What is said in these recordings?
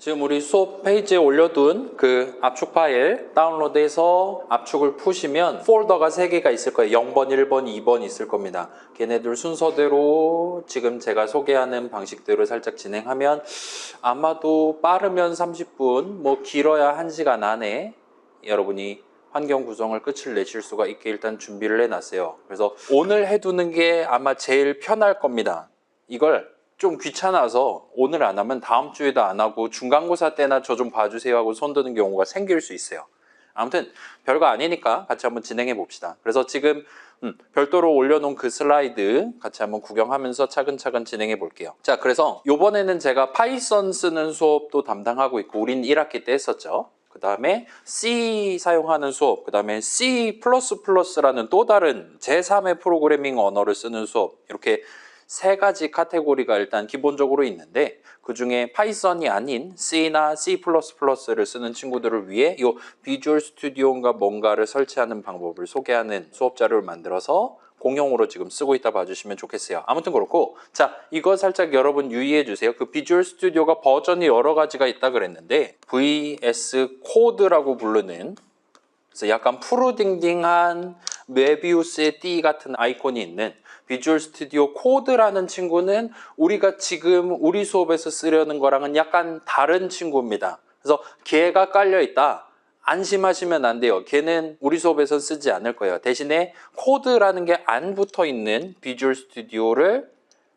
지금 우리 수업 페이지에 올려둔 그 압축 파일 다운로드해서 압축을 푸시면 폴더가 3개가 있을 거예요. 0번, 1번, 2번 있을 겁니다. 걔네들 순서대로 지금 제가 소개하는 방식대로 살짝 진행하면 아마도 빠르면 30분, 뭐 길어야 1시간 안에 여러분이 환경 구성을 끝을 내실 수가 있게 일단 준비를 해놨어요. 그래서 오늘 해두는 게 아마 제일 편할 겁니다. 이걸 좀 귀찮아서 오늘 안 하면 다음 주에도 안 하고 중간고사 때나 저 좀 봐주세요 하고 손드는 경우가 생길 수 있어요. 아무튼 별거 아니니까 같이 한번 진행해 봅시다. 그래서 지금 음, 별도로 올려놓은 그 슬라이드 같이 한번 구경하면서 차근차근 진행해 볼게요. 자, 그래서 요번에는 제가 파이썬 쓰는 수업도 담당하고 있고 우린 1학기 때 했었죠. 그 다음에 C 사용하는 수업, 그 다음에 C++라는 또 다른 제3의 프로그래밍 언어를 쓰는 수업 이렇게 세 가지 카테고리가 일단 기본적으로 있는데 그 중에 파이썬이 아닌 C나 C++를 쓰는 친구들을 위해 이 비주얼 스튜디오인가 뭔가를 설치하는 방법을 소개하는 수업 자료를 만들어서 공용으로 지금 쓰고 있다 봐주시면 좋겠어요. 아무튼 그렇고 자 이거 살짝 여러분 유의해 주세요. 그 비주얼 스튜디오가 버전이 여러 가지가 있다 그랬는데 VS 코드라고 부르는 그래서 약간 푸르딩딩한 메비우스의 띠 같은 아이콘이 있는 비주얼 스튜디오 코드라는 친구는 우리가 지금 우리 수업에서 쓰려는 거랑은 약간 다른 친구입니다. 그래서 걔가 깔려 있다. 안심하시면 안 돼요. 걔는 우리 수업에서 쓰지 않을 거예요. 대신에 코드라는 게 안 붙어 있는 비주얼 스튜디오를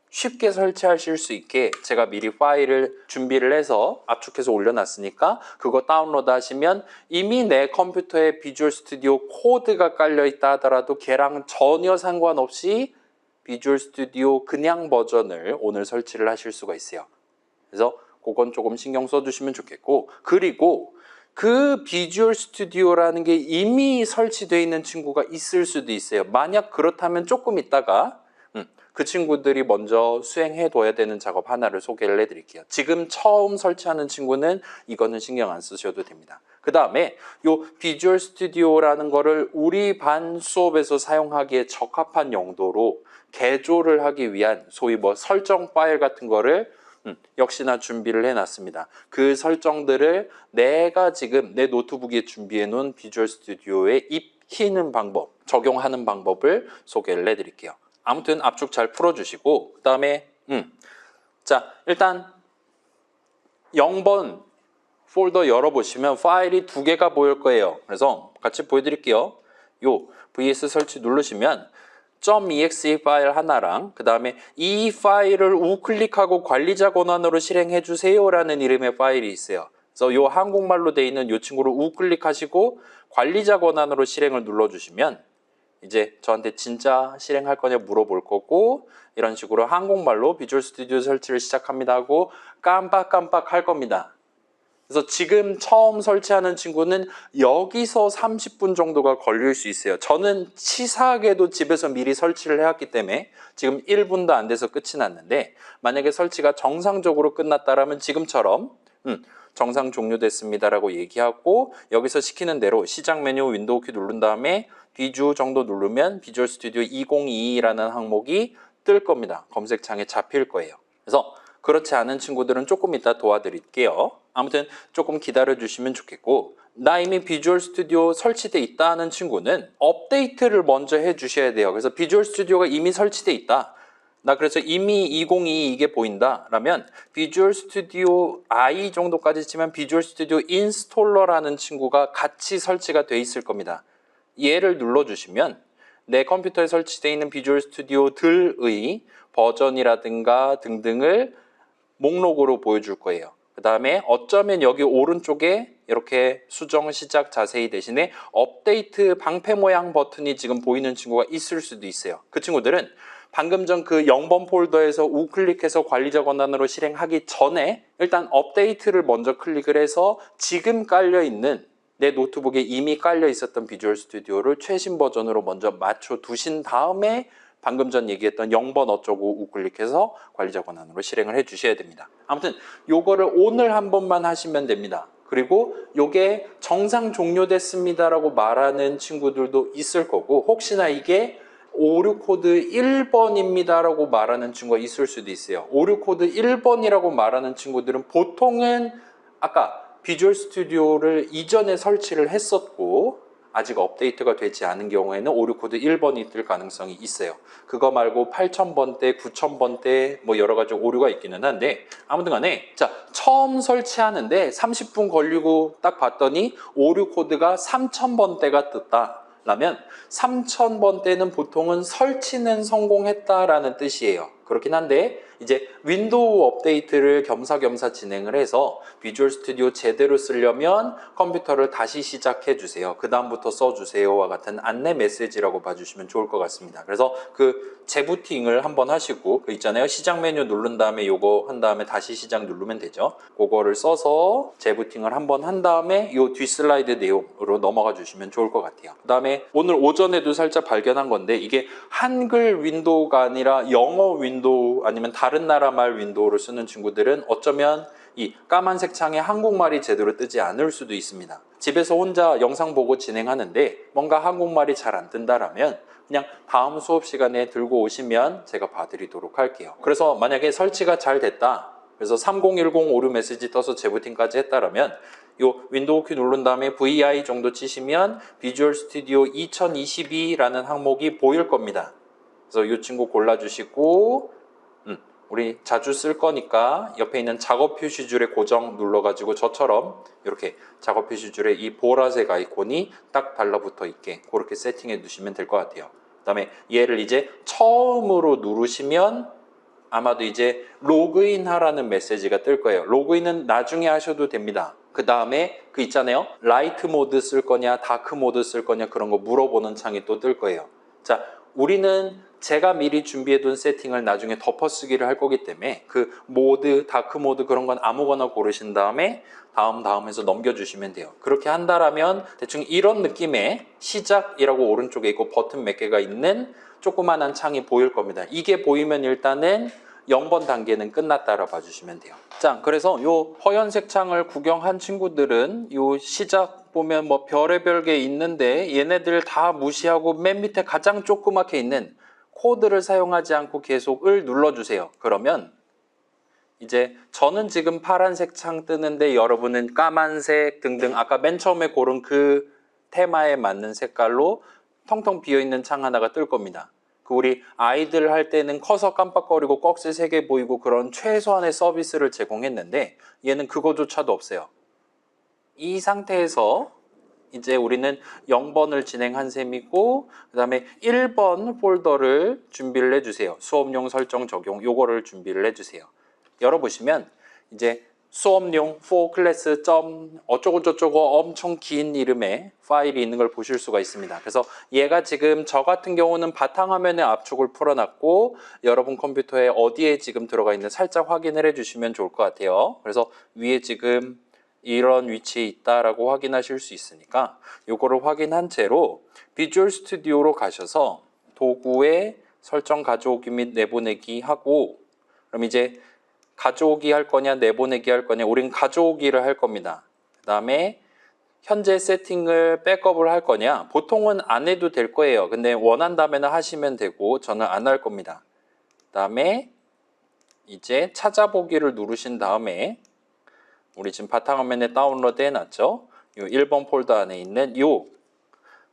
쉽게 설치하실 수 있게 제가 미리 파일을 준비를 해서 압축해서 올려놨으니까 그거 다운로드 하시면 이미 내 컴퓨터에 비주얼 스튜디오 코드가 깔려 있다 하더라도 걔랑 전혀 상관없이 비주얼 스튜디오 그냥 버전을 오늘 설치를 하실 수가 있어요. 그래서 그건 조금 신경 써주시면 좋겠고 그리고 그 비주얼 스튜디오라는 게 이미 설치되어 있는 친구가 있을 수도 있어요. 만약 그렇다면 조금 있다가 음, 그 친구들이 먼저 수행해 둬야 되는 작업 하나를 소개를 해드릴게요. 지금 처음 설치하는 친구는 이거는 신경 안 쓰셔도 됩니다. 그 다음에 요 비주얼 스튜디오라는 거를 우리 반 수업에서 사용하기에 적합한 용도로 개조를 하기 위한 소위 뭐 설정 파일 같은 거를 음, 역시나 준비를 해놨습니다. 그 설정들을 내가 지금 내 노트북에 준비해 놓은 비주얼 스튜디오에 입히는 방법, 적용하는 방법을 소개를 해드릴게요. 아무튼 압축 잘 풀어주시고 그 다음에 음, 자 일단 0번 폴더 열어보시면 파일이 두 개가 보일 거예요. 그래서 같이 보여드릴게요. 요 vs 설치 누르시면 .exe 파일 하나랑 그 다음에 이 파일을 우클릭하고 관리자 권한으로 실행해 주세요라는 이름의 파일이 있어요. 그래서 요 한국말로 돼 있는 요 친구를 우클릭하시고 관리자 권한으로 실행을 눌러주시면 이제 저한테 진짜 실행할 거냐 물어볼 거고 이런 식으로 한국말로 비주얼 스튜디오 설치를 시작합니다 하고 깜빡깜빡 할 겁니다. 그래서 지금 처음 설치하는 친구는 여기서 30분 정도가 걸릴 수 있어요. 저는 치사하게도 집에서 미리 설치를 해왔기 때문에 지금 1분도 안 돼서 끝이 났는데 만약에 설치가 정상적으로 끝났다라면 지금처럼 음, 정상 종료됐습니다라고 얘기하고 여기서 시키는 대로 시작 메뉴 윈도우 키 누른 다음에 비주 정도 누르면 비주얼 스튜디오 2022라는 항목이 뜰 겁니다. 검색창에 잡힐 거예요. 그래서 그렇지 않은 친구들은 조금 이따 도와드릴게요. 아무튼 조금 기다려 주시면 좋겠고 나 이미 비주얼 스튜디오 설치돼 있다 하는 친구는 업데이트를 먼저 해 주셔야 돼요. 그래서 비주얼 스튜디오가 이미 설치돼 있다. 나 그래서 이미 2022 이게 보인다 라면 비주얼 스튜디오 i 정도까지 치면 비주얼 스튜디오 인스톨러라는 친구가 같이 설치가 돼 있을 겁니다. 얘를 눌러주시면 내 컴퓨터에 설치되어 있는 비주얼 스튜디오 들의 버전이라든가 등등을 목록으로 보여줄 거예요. 그 다음에 어쩌면 여기 오른쪽에 이렇게 수정 시작 자세히 대신에 업데이트 방패 모양 버튼이 지금 보이는 친구가 있을 수도 있어요. 그 친구들은 방금 전 그 0번 폴더에서 우클릭해서 관리자 권한으로 실행하기 전에 일단 업데이트를 먼저 클릭을 해서 지금 깔려 있는 내 노트북에 이미 깔려 있었던 비주얼 스튜디오를 최신 버전으로 먼저 맞춰 두신 다음에 방금 전 얘기했던 0번 어쩌고 우클릭해서 관리자 권한으로 실행을 해 주셔야 됩니다. 아무튼 요거를 오늘 한 번만 하시면 됩니다. 그리고 요게 정상 종료됐습니다라고 말하는 친구들도 있을 거고 혹시나 이게 오류 코드 1번입니다라고 말하는 친구가 있을 수도 있어요. 오류 코드 1번이라고 말하는 친구들은 보통은 아까 비주얼 스튜디오를 이전에 설치를 했었고 아직 업데이트가 되지 않은 경우에는 오류 코드 1번이 뜰 가능성이 있어요. 그거 말고 8000번대, 9000번대 뭐 여러 가지 오류가 있기는 한데 아무튼 간에 자, 처음 설치하는데 30분 걸리고 딱 봤더니 오류 코드가 3000번대가 떴다. 라면 3000번대는 보통은 설치는 성공했다라는 뜻이에요. 그렇긴 한데 이제 윈도우 업데이트를 겸사겸사 진행을 해서 비주얼 스튜디오 제대로 쓰려면 컴퓨터를 다시 시작해 주세요. 그 다음부터 써 주세요와 같은 안내 메시지라고 봐주시면 좋을 것 같습니다. 그래서 그 재부팅을 한번 하시고 그 있잖아요. 시작 메뉴 누른 다음에 요거 한 다음에 다시 시작 누르면 되죠. 그거를 써서 재부팅을 한번 한 다음에 요 뒷 슬라이드 내용으로 넘어가 주시면 좋을 것 같아요. 그 다음에 오늘 오전에도 살짝 발견한 건데 이게 한글 윈도우가 아니라 영어 윈도우 아니면 다른 나라 말 윈도우를 쓰는 친구들은 어쩌면 이 까만색 창에 한국말이 제대로 뜨지 않을 수도 있습니다. 집에서 혼자 영상 보고 진행하는데 뭔가 한국말이 잘 안 뜬다라면 그냥 다음 수업 시간에 들고 오시면 제가 봐드리도록 할게요. 그래서 만약에 설치가 잘 됐다. 그래서 3010 오류 메시지 떠서 재부팅까지 했다라면 요 윈도우 키 누른 다음에 VI 정도 치시면 비주얼 스튜디오 2022라는 항목이 보일 겁니다. 그래서 이 친구 골라주시고 음, 우리 자주 쓸 거니까 옆에 있는 작업 표시줄에 고정 눌러가지고 저처럼 이렇게 작업 표시줄에 이 보라색 아이콘이 딱 달라붙어 있게 그렇게 세팅해 두시면 될 것 같아요. 그 다음에 얘를 이제 처음으로 누르시면 아마도 이제 로그인 하라는 메시지가 뜰 거예요. 로그인은 나중에 하셔도 됩니다. 그 다음에 그 있잖아요. 라이트 모드 쓸 거냐, 다크 모드 쓸 거냐 그런 거 물어보는 창이 또 뜰 거예요. 자, 우리는 제가 미리 준비해둔 세팅을 나중에 덮어쓰기를 할 거기 때문에 그 모드, 다크 모드 그런 건 아무거나 고르신 다음에 다음 다음 해서 넘겨주시면 돼요. 그렇게 한다라면 대충 이런 느낌의 시작이라고 오른쪽에 있고 버튼 몇 개가 있는 조그만한 창이 보일 겁니다. 이게 보이면 일단은 0번 단계는 끝났다라 봐주시면 돼요. 자, 그래서 요 허연색 창을 구경한 친구들은 요 시작 보면 뭐 별의별 게 있는데 얘네들 다 무시하고 맨 밑에 가장 조그맣게 있는 코드를 사용하지 않고 계속을 눌러주세요. 그러면 이제 저는 지금 파란색 창 뜨는데 여러분은 까만색 등등 아까 맨 처음에 고른 그 테마에 맞는 색깔로 텅텅 비어있는 창 하나가 뜰 겁니다. 그 우리 아이들 할 때는 커서 깜빡거리고 꺽쇠 세 개 보이고 그런 최소한의 서비스를 제공했는데 얘는 그거조차도 없어요. 이 상태에서 이제 우리는 0번을 진행한 셈이고 그 다음에 1번 폴더를 준비를 해주세요. 수업용 설정 적용 요거를 준비를 해주세요. 열어보시면 이제 수업용 for class 점 어쩌고 저쩌고 엄청 긴 이름의 파일이 있는 걸 보실 수가 있습니다. 그래서 얘가 지금 저 같은 경우는 바탕화면에 압축을 풀어놨고 여러분 컴퓨터에 어디에 지금 들어가 있는 살짝 확인을 해주시면 좋을 것 같아요. 그래서 위에 지금 이런 위치에 있다라고 확인하실 수 있으니까 요거를 확인한 채로 비주얼 스튜디오로 가셔서 도구에 설정 가져오기 및 내보내기 하고 그럼 이제 가져오기 할 거냐 내보내기 할 거냐 우린 가져오기를 할 겁니다. 그 다음에 현재 세팅을 백업을 할 거냐 보통은 안 해도 될 거예요. 근데 원한다면 하시면 되고 저는 안 할 겁니다. 그 다음에 이제 찾아보기를 누르신 다음에 우리 지금 바탕화면에 다운로드 해놨죠. 요 1번 폴더 안에 있는 요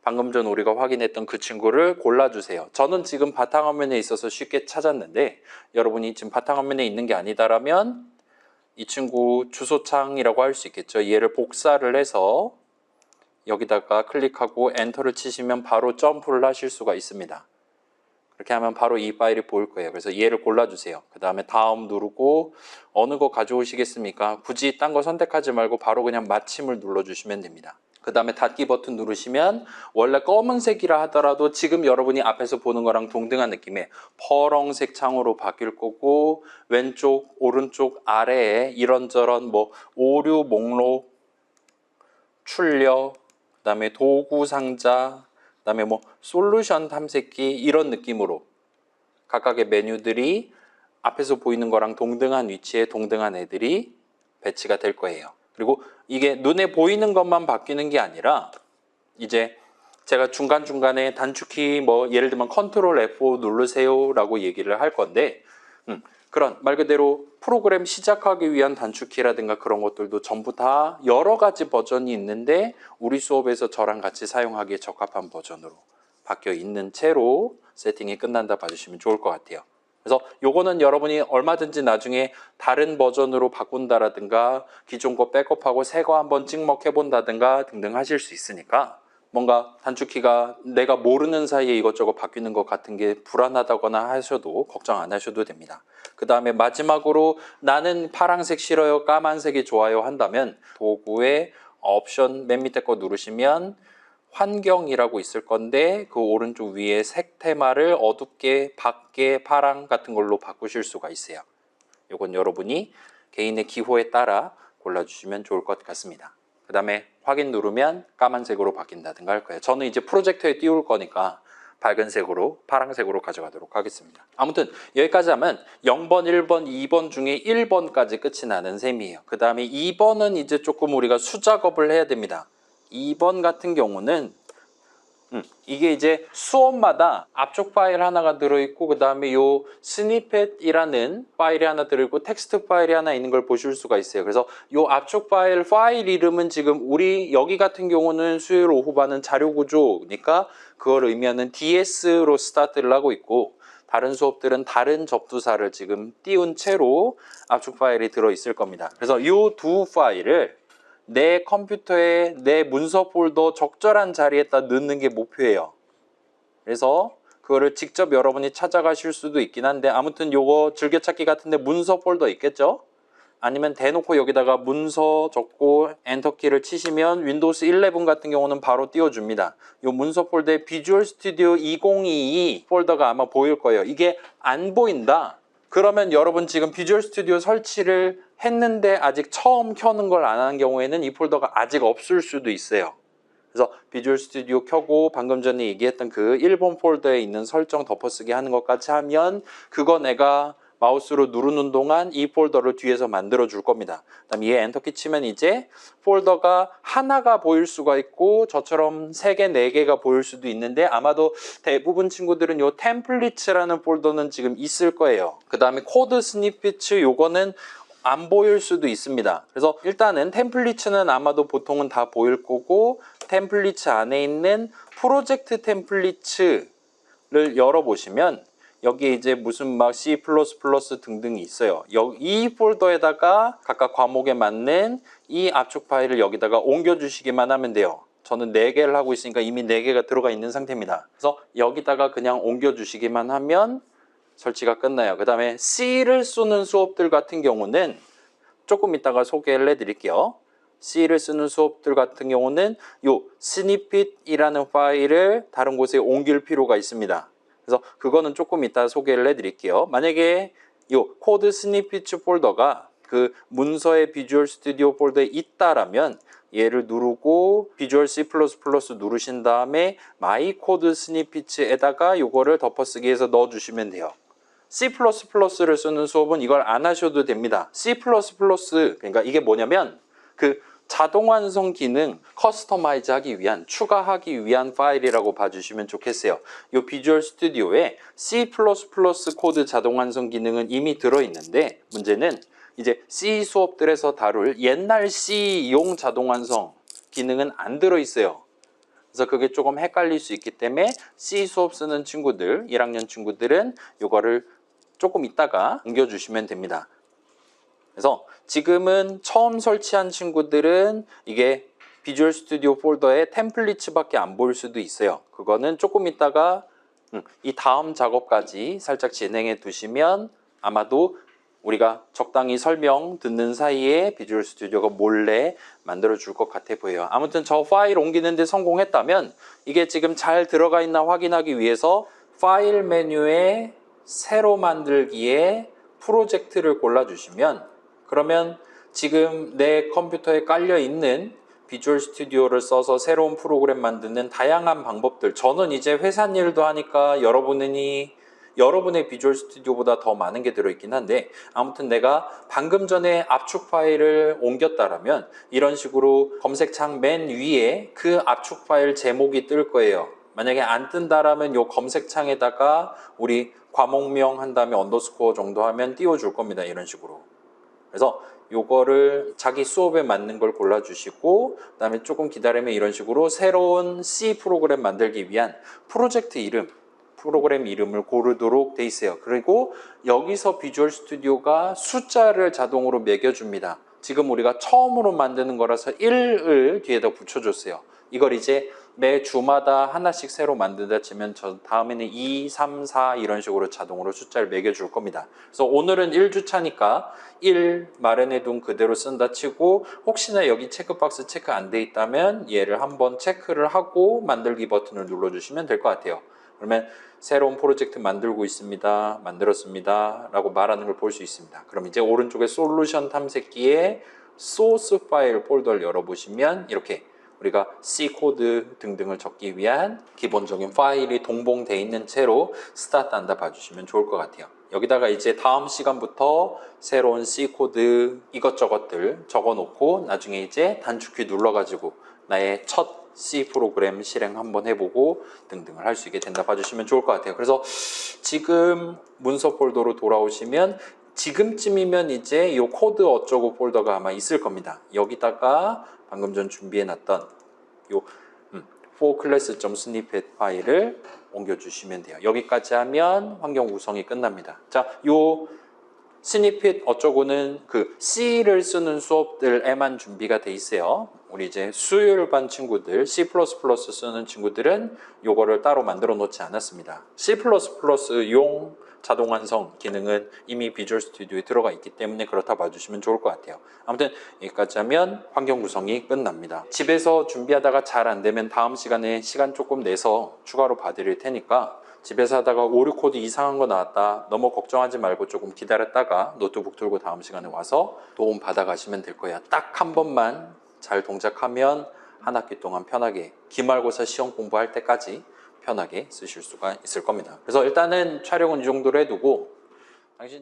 방금 전 우리가 확인했던 그 친구를 골라주세요. 저는 지금 바탕화면에 있어서 쉽게 찾았는데 여러분이 지금 바탕화면에 있는 게 아니다라면 이 친구 주소창이라고 할 수 있겠죠. 얘를 복사를 해서 여기다가 클릭하고 엔터를 치시면 바로 점프를 하실 수가 있습니다. 그렇게 하면 바로 이 파일이 보일 거예요. 그래서 얘를 골라주세요. 그 다음에 다음 누르고 어느 거 가져오시겠습니까? 굳이 딴 거 선택하지 말고 바로 그냥 마침을 눌러주시면 됩니다. 그 다음에 닫기 버튼 누르시면 원래 검은색이라 하더라도 지금 여러분이 앞에서 보는 거랑 동등한 느낌의 퍼렁색 창으로 바뀔 거고 왼쪽 오른쪽 아래에 이런저런 뭐 오류 목록 출력 그 다음에 도구 상자 그 다음에 뭐 솔루션 탐색기 이런 느낌으로 각각의 메뉴들이 앞에서 보이는 거랑 동등한 위치에 동등한 애들이 배치가 될 거예요. 그리고 이게 눈에 보이는 것만 바뀌는 게 아니라 이제 제가 중간중간에 단축키 뭐 예를 들면 컨트롤 F5 누르세요 라고 얘기를 할 건데 음, 그런 말 그대로 프로그램 시작하기 위한 단축키라든가 그런 것들도 전부 다 여러 가지 버전이 있는데 우리 수업에서 저랑 같이 사용하기에 적합한 버전으로 바뀌어 있는 채로 세팅이 끝난다 봐주시면 좋을 것 같아요. 그래서 요거는 여러분이 얼마든지 나중에 다른 버전으로 바꾼다라든가 기존 거 백업하고 새 거 한번 찍먹해 본다든가 등등 하실 수 있으니까 뭔가 단축키가 내가 모르는 사이에 이것저것 바뀌는 것 같은 게 불안하다거나 하셔도 걱정 안 하셔도 됩니다. 그 다음에 마지막으로 나는 파란색 싫어요, 까만색이 좋아요 한다면 도구의 옵션 맨 밑에 거 누르시면 환경이라고 있을 건데 그 오른쪽 위에 색 테마를 어둡게 밝게 파랑 같은 걸로 바꾸실 수가 있어요. 이건 여러분이 개인의 기호에 따라 골라주시면 좋을 것 같습니다. 그 다음에 확인 누르면 까만색으로 바뀐다든가 할 거예요. 저는 이제 프로젝터에 띄울 거니까 밝은 색으로 파란색으로 가져가도록 하겠습니다. 아무튼 여기까지 하면 0번, 1번, 2번 중에 1번까지 끝이 나는 셈이에요. 그 다음에 2번은 이제 조금 우리가 수작업을 해야 됩니다. 2번 같은 경우는 음, 이게 이제 수업마다 압축 파일 하나가 들어있고 그 다음에 요 스니펫이라는 파일이 하나 들어있고 텍스트 파일이 하나 있는 걸 보실 수가 있어요. 그래서 요 압축 파일 파일 이름은 지금 우리 여기 같은 경우는 수요일 오후 반은 자료 구조니까 그걸 의미하는 DS로 스타트를 하고 있고 다른 수업들은 다른 접두사를 지금 띄운 채로 압축 파일이 들어있을 겁니다. 그래서 요두 파일을 내 컴퓨터에 내 문서 폴더 적절한 자리에다 넣는 게 목표예요. 그래서 그거를 직접 여러분이 찾아가실 수도 있긴 한데 아무튼 요거 즐겨찾기 같은데 문서 폴더 있겠죠? 아니면 대놓고 여기다가 문서 적고 엔터키를 치시면 윈도우스 11 같은 경우는 바로 띄워줍니다. 요 문서 폴더에 비주얼 스튜디오 2022 폴더가 아마 보일 거예요. 이게 안 보인다. 그러면 여러분 지금 비주얼 스튜디오 설치를 했는데 아직 처음 켜는 걸 안 한 경우에는 이 폴더가 아직 없을 수도 있어요. 그래서 비주얼 스튜디오 켜고 방금 전에 얘기했던 그 1번 폴더에 있는 설정 덮어쓰기 하는 것까지 하면 그거 내가 마우스로 누르는 동안 이 폴더를 뒤에서 만들어 줄 겁니다. 그다음 얘 엔터 키 치면 이제 폴더가 하나가 보일 수가 있고 저처럼 세 개, 네 개가 보일 수도 있는데 아마도 대부분 친구들은 요 템플릿이라는 폴더는 지금 있을 거예요. 그다음에 코드 스니피츠 요거는 안 보일 수도 있습니다. 그래서 일단은 템플릿은 아마도 보통은 다 보일 거고 템플릿 안에 있는 프로젝트 템플릿을 열어보시면 여기에 이제 무슨 막 C++ 등등이 있어요. 이 폴더에다가 각각 과목에 맞는 이 압축 파일을 여기다가 옮겨주시기만 하면 돼요. 저는 4개를 하고 있으니까 이미 4개가 들어가 있는 상태입니다. 그래서 여기다가 그냥 옮겨주시기만 하면 설치가 끝나요. 그 다음에 C를 쓰는 수업들 같은 경우는 조금 이따가 소개를 해드릴게요. C를 쓰는 수업들 같은 경우는 요 snippet이라는 파일을 다른 곳에 옮길 필요가 있습니다. 그래서 그거는 조금 이따 소개를 해드릴게요. 만약에 요 코드 스니피츠 폴더가 그 문서의 비주얼 스튜디오 폴더에 있다라면 얘를 누르고 비주얼 C++ 누르신 다음에 마이 코드 스니피츠에다가 요거를 덮어쓰기해서 넣어주시면 돼요. C++를 쓰는 수업은 이걸 안 하셔도 됩니다. C++ 그러니까 이게 뭐냐면 그 자동 완성 기능 커스터마이즈 하기 위한 추가하기 위한 파일이라고 봐주시면 좋겠어요. 이 비주얼 스튜디오에 C++ 코드 자동 완성 기능은 이미 들어있는데 문제는 이제 C 수업들에서 다룰 옛날 C용 자동 완성 기능은 안 들어있어요. 그래서 그게 조금 헷갈릴 수 있기 때문에 C 수업 쓰는 친구들, 1학년 친구들은 이거를 조금 있다가 옮겨주시면 됩니다. 그래서 지금은 처음 설치한 친구들은 이게 비주얼 스튜디오 폴더에 템플릿밖에 안 보일 수도 있어요. 그거는 조금 있다가 음, 이 다음 작업까지 살짝 진행해 두시면 아마도 우리가 적당히 설명 듣는 사이에 비주얼 스튜디오가 몰래 만들어 줄 것 같아 보여요. 아무튼 저 파일 옮기는데 성공했다면 이게 지금 잘 들어가 있나 확인하기 위해서 파일 메뉴에 새로 만들기에 프로젝트를 골라주시면 그러면 지금 내 컴퓨터에 깔려 있는 비주얼 스튜디오를 써서 새로운 프로그램 만드는 다양한 방법들 저는 이제 회사 일도 하니까 여러분이 여러분의 비주얼 스튜디오보다 더 많은 게 들어있긴 한데 아무튼 내가 방금 전에 압축 파일을 옮겼다라면 이런 식으로 검색창 맨 위에 그 압축 파일 제목이 뜰 거예요. 만약에 안 뜬다라면 요 검색창에다가 우리 과목명 한 다음에 언더스코어 정도 하면 띄워줄 겁니다. 이런 식으로. 그래서 요거를 자기 수업에 맞는 걸 골라주시고 그다음에 조금 기다리면 이런 식으로 새로운 C 프로그램 만들기 위한 프로젝트 이름 프로그램 이름을 고르도록 돼 있어요. 그리고 여기서 비주얼 스튜디오가 숫자를 자동으로 매겨줍니다. 지금 우리가 처음으로 만드는 거라서 1을 뒤에다 붙여줬어요. 이걸 이제 매 주마다 하나씩 새로 만든다 치면 저 다음에는 2, 3, 4 이런 식으로 자동으로 숫자를 매겨줄 겁니다. 그래서 오늘은 1주차니까 1 마련해둔 그대로 쓴다 치고 혹시나 여기 체크박스 체크 안 돼 있다면 얘를 한번 체크를 하고 만들기 버튼을 눌러주시면 될 것 같아요. 그러면 새로운 프로젝트 만들고 있습니다. 만들었습니다. 라고 말하는 걸 볼 수 있습니다. 그럼 이제 오른쪽에 솔루션 탐색기에 소스 파일 폴더를 열어보시면 이렇게 우리가 C 코드 등등을 적기 위한 기본적인 파일이 동봉되어 있는 채로 스타트 한다 봐주시면 좋을 것 같아요. 여기다가 이제 다음 시간부터 새로운 C 코드 이것저것들 적어 놓고 나중에 이제 단축키 눌러가지고 나의 첫 C 프로그램 실행 한번 해보고 등등을 할 수 있게 된다 봐주시면 좋을 것 같아요. 그래서 지금 문서 폴더로 돌아오시면 지금쯤이면 이제 이 코드 어쩌고 폴더가 아마 있을 겁니다. 여기다가 방금 전 준비해 놨던 요 음, for class.snippet 파일을 옮겨주시면 돼요. 여기까지 하면 환경 구성이 끝납니다. 자, 요 스니핏 어쩌고는 그 C를 쓰는 수업들에만 준비가 돼 있어요. 우리 이제 수요일반 친구들 C++ 쓰는 친구들은 요거를 따로 만들어 놓지 않았습니다. C++용 자동 완성 기능은 이미 비주얼 스튜디오에 들어가 있기 때문에 그렇다 봐주시면 좋을 것 같아요. 아무튼 여기까지 하면 환경 구성이 끝납니다. 집에서 준비하다가 잘 안 되면 다음 시간에 시간 조금 내서 추가로 봐드릴 테니까 집에서 하다가 오류 코드 이상한 거 나왔다. 너무 걱정하지 말고 조금 기다렸다가 노트북 들고 다음 시간에 와서 도움 받아 가시면 될 거예요. 딱 한 번만 잘 동작하면 한 학기 동안 편하게 기말고사 시험 공부할 때까지 편하게 쓰실 수가 있을 겁니다. 그래서 일단은 촬영은 이 정도로 해두고 당신